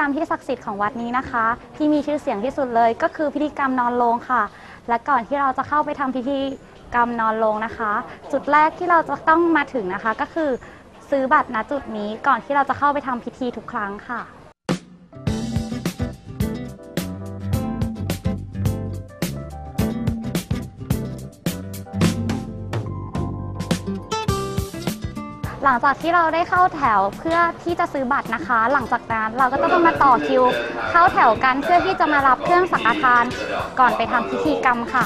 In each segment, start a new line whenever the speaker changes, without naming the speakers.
รรมที่ศักดิ์สิทธิ์ของวัดนี้นะคะ ที่มีชื่อเสียงที่สุดเลยก็คือพิธีกรรมนอนโลงค่ะ และก่อนที่เราจะเข้าไปทำพิธีกรรมนอนโลงนะคะ จุดแรกที่เราจะต้องมาถึงนะคะ ก็คือซื้อบัตรณจุดนี้ก่อนที่เราจะเข้าไปทำพิธีทุกครั้งค่ะ หลังจากที่เราได้เข้าแถวเพื่อที่จะซื้อบัตรนะคะ หลังจากนั้นเราก็ต้องมาต่อคิว เข้าแถวกันเพื่อที่จะมารับเครื่องสังฆทาน ก่อนไปทำพิธีกรรมค่ะ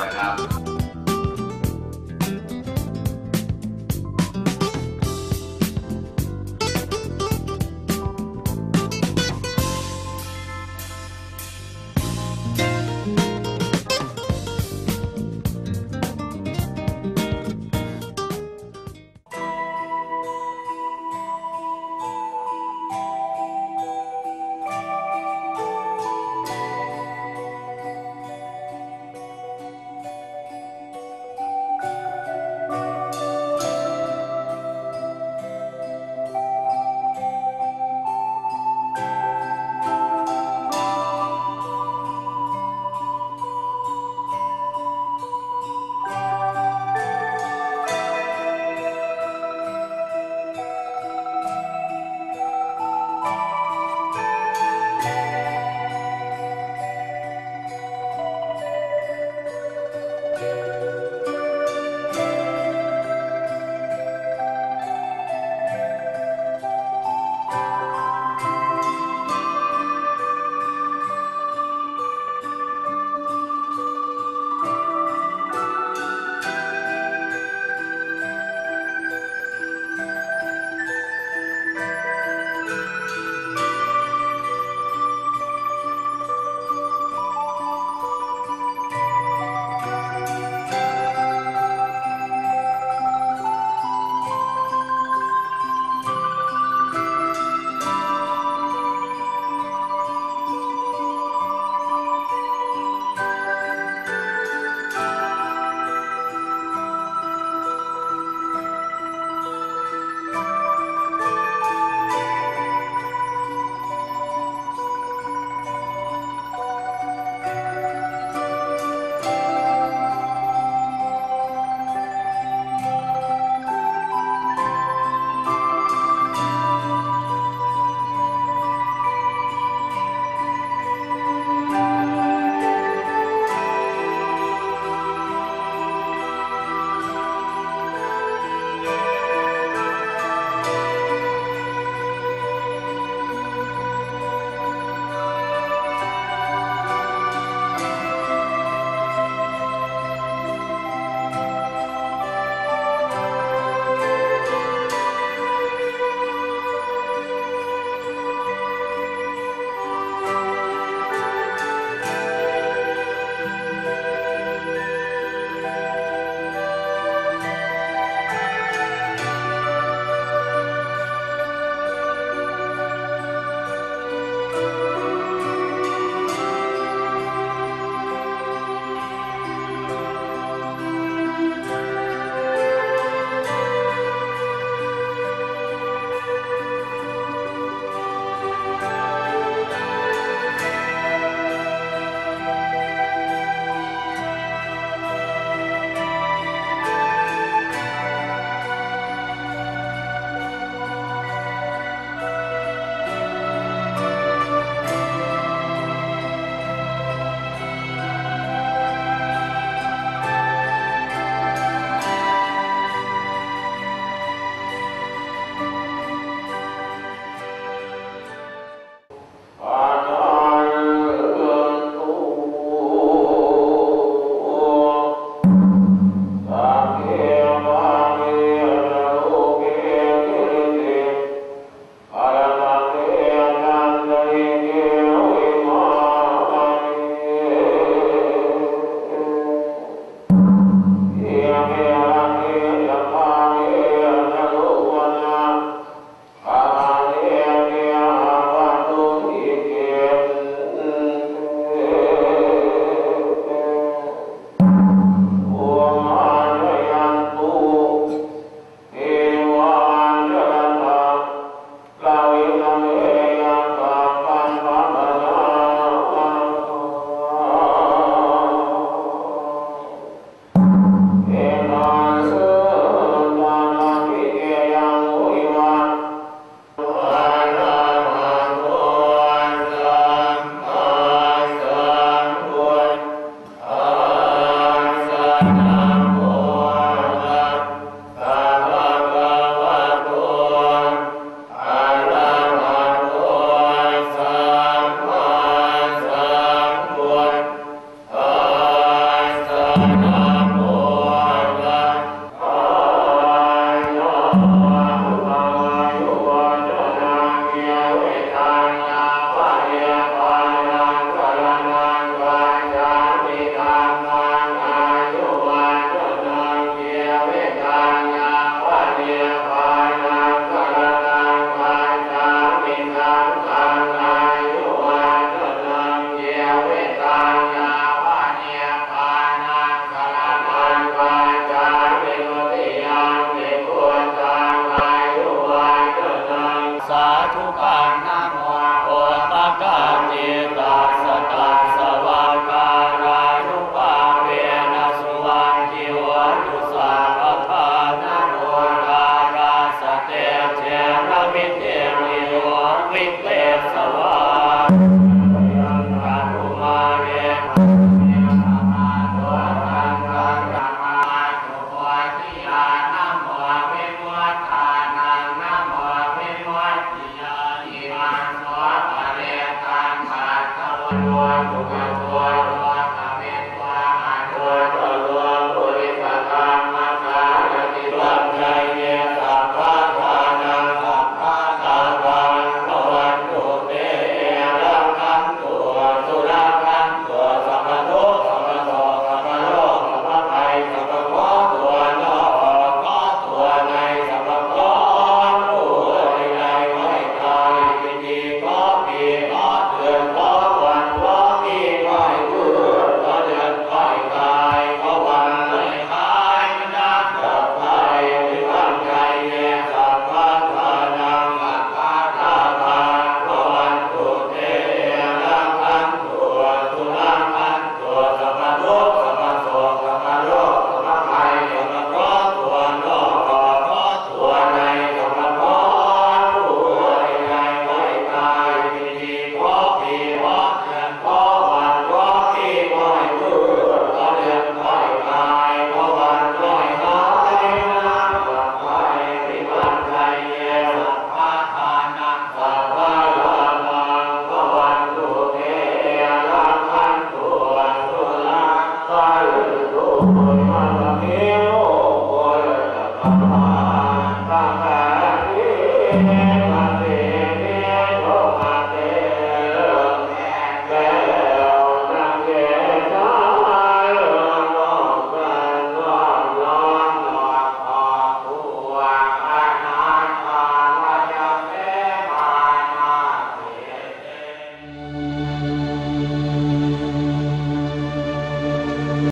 ส